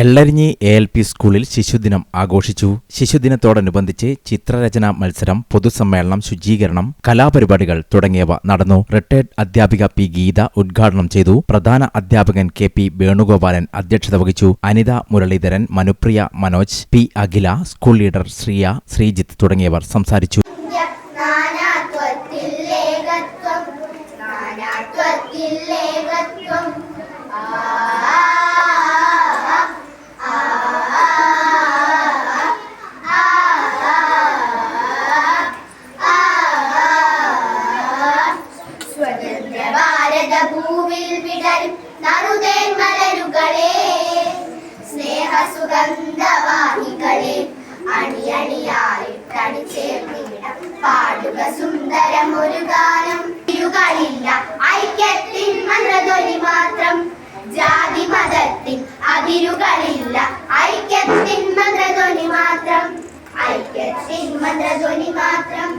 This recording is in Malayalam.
എള്ളരിഞ്ഞി എ എൽ പി സ്കൂളിൽ ശിശുദിനം ആഘോഷിച്ചു. ശിശുദിനത്തോടനുബന്ധിച്ച് ചിത്രരചനാ മത്സരം പൊതുസമ്മേളനം ശുചീകരണം കലാപരിപാടികൾ തുടങ്ങിയവ നടന്നു. റിട്ടയർഡ് അധ്യാപിക പി ഗീത ഉദ്ഘാടനം ചെയ്തു. പ്രധാന അധ്യാപകൻ കെ പി വേണുഗോപാലൻ അധ്യക്ഷത വഹിച്ചു. Anitha Muraleedharan Manupriya Manoj P Akhila school leader Sreeya Sreejith തുടങ്ങിയവർ സംസാരിച്ചു. വിടരും നറുതേൻ മലരുകളെ. സ്നേഹ സുഗന്ധവാഹികളെ അണിയണിയായിട്ടണിച്ചേർന്നിടം പാടുക സുന്ദരമൊരു ഗാനം. ഇരുകളില്ല ഐക്യത്തിൻ മന്ത്രധ്വനി മാത്രം. ജാതി അതിരുകളില്ല. ഐക്യത്തിൻ മന്ത്രധ്വനി മാത്രം. ഐക്യത്തിൻ മന്ത്രധ്വനി മാത്രം.